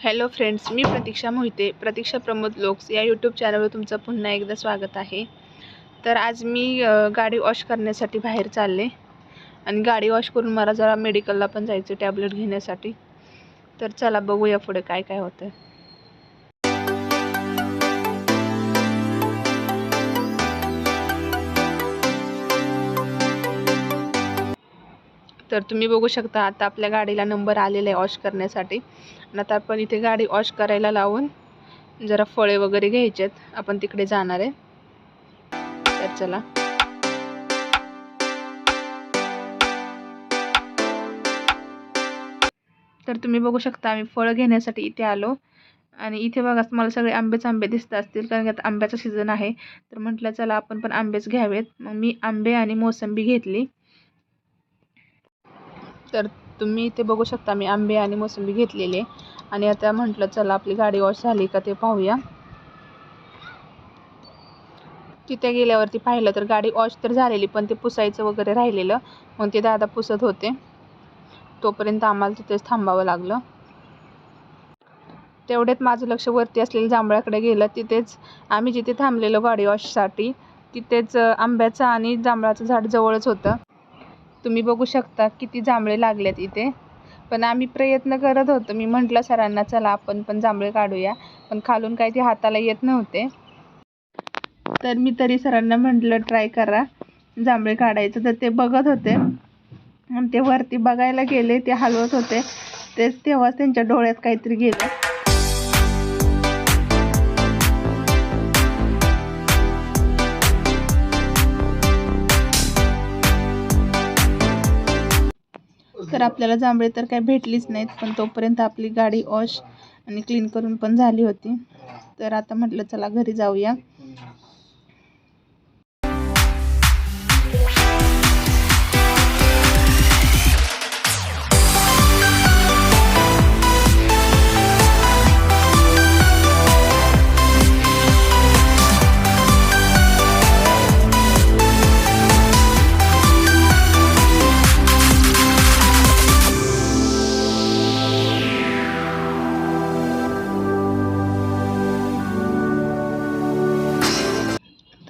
Hello friends मी Pratiksha Mohite Pratiksha Pramod looks. या YouTube चॅनलवर तुमचं पुन्हा एकदा स्वागत आहे. तर आज मी गाडी वॉश करण्यासाठी बाहेर चालले. आणि गाडी वॉश करून मला जरा मेडिकलला पण जायचं टॅबलेट घेण्यासाठी. तर चला बघूया पुढे काय काय होतं तर तुम्ही बघू शकता आता आपल्या गाडीला नंबर आलेला आहे वॉश करण्यासाठी. आणि आता आपण इथे गाडी वॉश करायला लावून जरा फळे वगैरे घ्यायचेत आपण तिकडे जाणार आहे. तर चला. तर तुम्ही बघू शकता आम्ही फळं घेण्यासाठी इथे आलो. आणि इथे बघा मला सगळे आंबेच आंबे दिसत असतील कारण की आता आंब्याचा सीझन आहे. तर म्हटलं चला आपण पण आंबेच घ्यावेत. मग मी आंबे आणि मोसंबी घेतली. तर तुम्ही इथे बघू शकता मी आंबे आणि मोसंबी घेतलेली. आहे आणि आता म्हटलं चला आपली गाडी वॉश झाली का ते पाहूया. तिथे गेल्यावरती पाहिलं तर गाडी वॉश तर झालेली पण ते पुसायचं वगैरे राहिलेलं. मग ते दादा पुसत होते. तोपर्यंत आम्हाला तिथेच थांबावं लागलं. तेवढ्यात माझं लक्ष वरती असलेलं जांभळाकडे गेलं. तिथेच आम्ही जिथे थांबलेलो गाडी वॉशसाठी तिथेच आंब्याचं आणि जांभळाचं झाड जवळच होतं. तुम्ही बघू शकता किती जांभळे लागलेत इथे. पण आम्ही प्रयत्न करत होतो. मी म्हटलं सरांना चला आपण पण जांभळे काढूया. पण खालून काही ते हाताला येत नव्हते. तर मी तरी सरांना म्हटलं ट्राय करा जांभळे काढायचं. तर ते बघत होते. आणि ते वरती बघायला गेले ते हलवत होते. तेच तेव्हाच त्यांच्या डोळ्यात काहीतरी गेलं. तर आपल्याला जांभळे तर काही भेटलीच नाहीत पण तोपर्यंत आपली गाडी वॉश आणि क्लीन करून पण झाली होती. तर आता म्हटलं चला घरी जाऊया.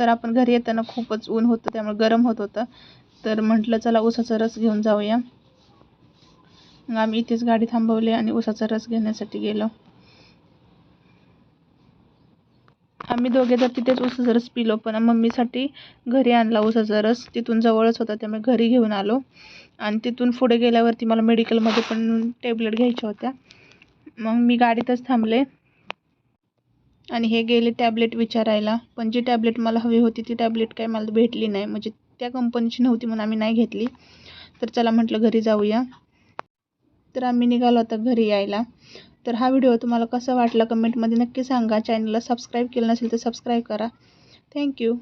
तर आपण घरी येताना खूपच ऊन होतं त्यामुळे गरम होत होतं. तर म्हटलं चला उसाचा रस घेऊन जाऊया. मग आम्ही इथेच गाडी थांबवली आणि उसाचा रस घेण्यासाठी गेलो. आम्ही दोघे तर तिथेच उसाचा रस पिलो पण मम्मीसाठी घरी आणला उसाचा रस. तिथून जवळच होता त्यामुळे घरी घेऊन आलो. आणि तिथून पुढे गेल्यावरती मला मेडिकलमध्ये पण टेबलेट घ्यायच्या होत्या. मग मी गाडीतच थांबले. आणि हे गेले टॅबलेट विचारायला. पण जी टॅबलेट मला हवी होती ती टॅबलेट काही मला भेटली नाही. म्हणजे त्या कंपनीची नव्हती म्हणून आम्ही नाही घेतली. तर चला म्हटलं घरी जाऊया. तर आम्ही निघालो आता घरी यायला. तर हा व्हिडिओ तुम्हाला कसा वाटला कमेंटमध्ये नक्की सांगा. चॅनलला सबस्क्राईब केलं नसेल तर सबस्क्राईब करा. थँक्यू